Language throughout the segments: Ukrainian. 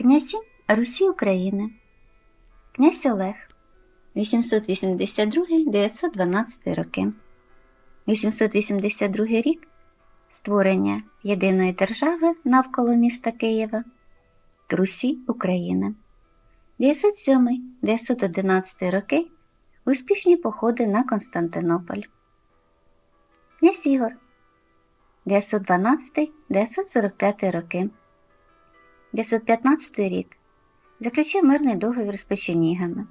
Князі Русі України. Князь Олег 882-912 роки. 882 рік створення єдиної держави навколо міста Києва Русі України. 907-911 роки успішні походи на Константинополь. Князь Ігор 912-945 роки. 915 рік заключив мирний договір з печенігами.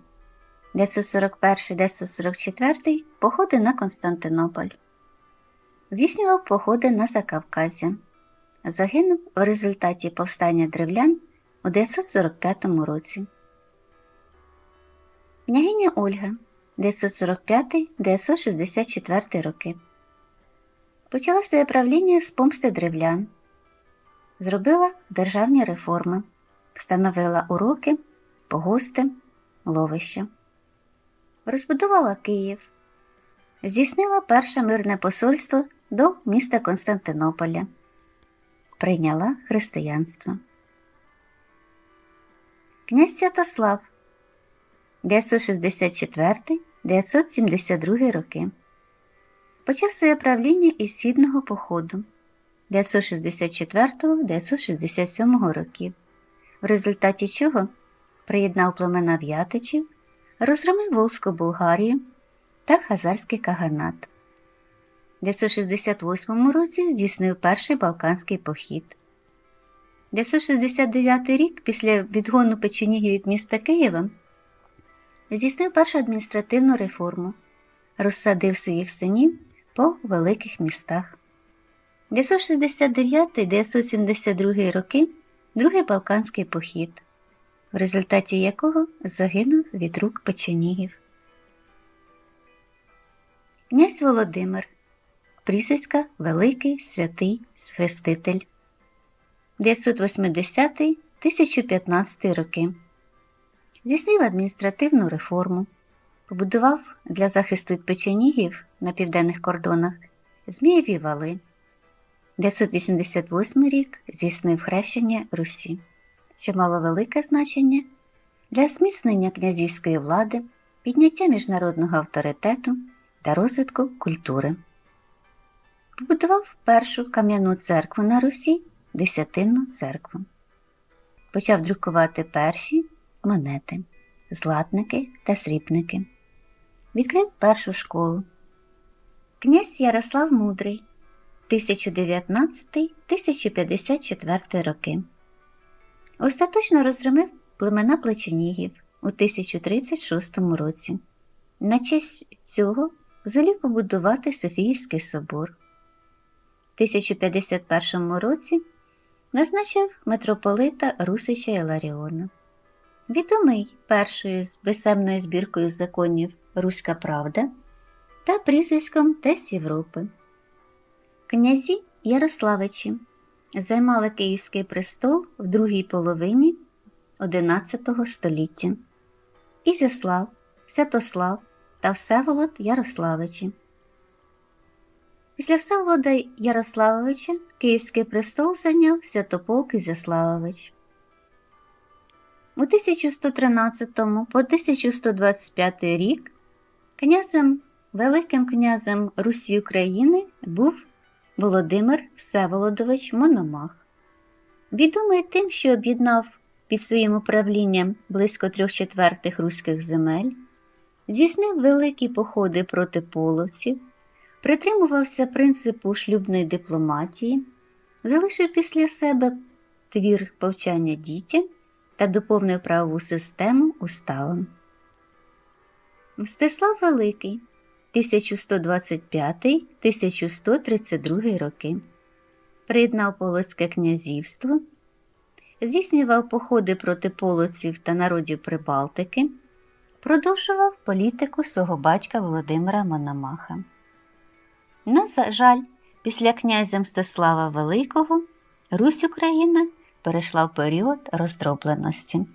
941-944 походи на Константинополь. Здійснював походи на Закавказі. Загинув у результаті повстання древлян у 945 році. Княгиня Ольга 945-964 роки. Почала своє правління з помсти древлян. Зробила державні реформи, встановила уроки, погости, ловища. Розбудувала Київ. Здійснила перше мирне посольство до міста Константинополя. Прийняла християнство. Князь Святослав 964-972 роки. Почав своє правління із Сідного походу 964-967 років, в результаті чого приєднав племена В'ятичів, розгромив Волзьку Болгарію та Хазарський каганат. В 968 році здійснив перший Балканський похід. 969 рік після відгону печенігів від міста Києва здійснив першу адміністративну реформу, розсадив своїх синів по великих містах. 969-972 роки Другий Балканський похід, в результаті якого загинув від рук печенігів. Князь Володимир, прізвиська Великий Святий Хреститель, 980-1015 роки. Здійснив адміністративну реформу, побудував для захисту печенігів на південних кордонах Змієві вали. 988 рік здійснив хрещення Русі, що мало велике значення для зміцнення князівської влади, підняття міжнародного авторитету та розвитку культури. Побудував першу кам'яну церкву на Русі Десятинну церкву. Почав друкувати перші монети, златники та срібники. Відкрив першу школу. Князь Ярослав Мудрий 1019-1054 роки. Остаточно розгромив племена плеченігів у 1036 році. На честь цього звелів побудувати Софіївський собор. У 1051 році назначив митрополита Русича Іларіона. Відомий першою з безсемною збіркою законів Руська Правда та прізвиськом Тесть Європи. Князі Ярославичі займали Київський престол в другій половині XI століття. Ізяслав, Святослав та Всеволод Ярославичі. Після Всеволода Ярославовича Київський престол зайняв Святополк Ізяславович. У 1113 по 1125 рік князем Великим князем Русі України був Володимир Всеволодович Мономах. Відомий тим, що об'єднав під своїм управлінням близько трьох четвертих руських земель, здійснив великі походи проти половців, притримувався принципу шлюбної дипломатії, залишив після себе твір повчання дітям та доповнив правову систему уставом. Мстислав Великий 1125-1132 роки. Приєднав Полоцьке князівство, здійснював походи проти полоців та народів Прибалтики, продовжував політику свого батька Володимира Мономаха. На жаль, після князя Мстислава Великого Русь Україна перейшла в період роздробленості.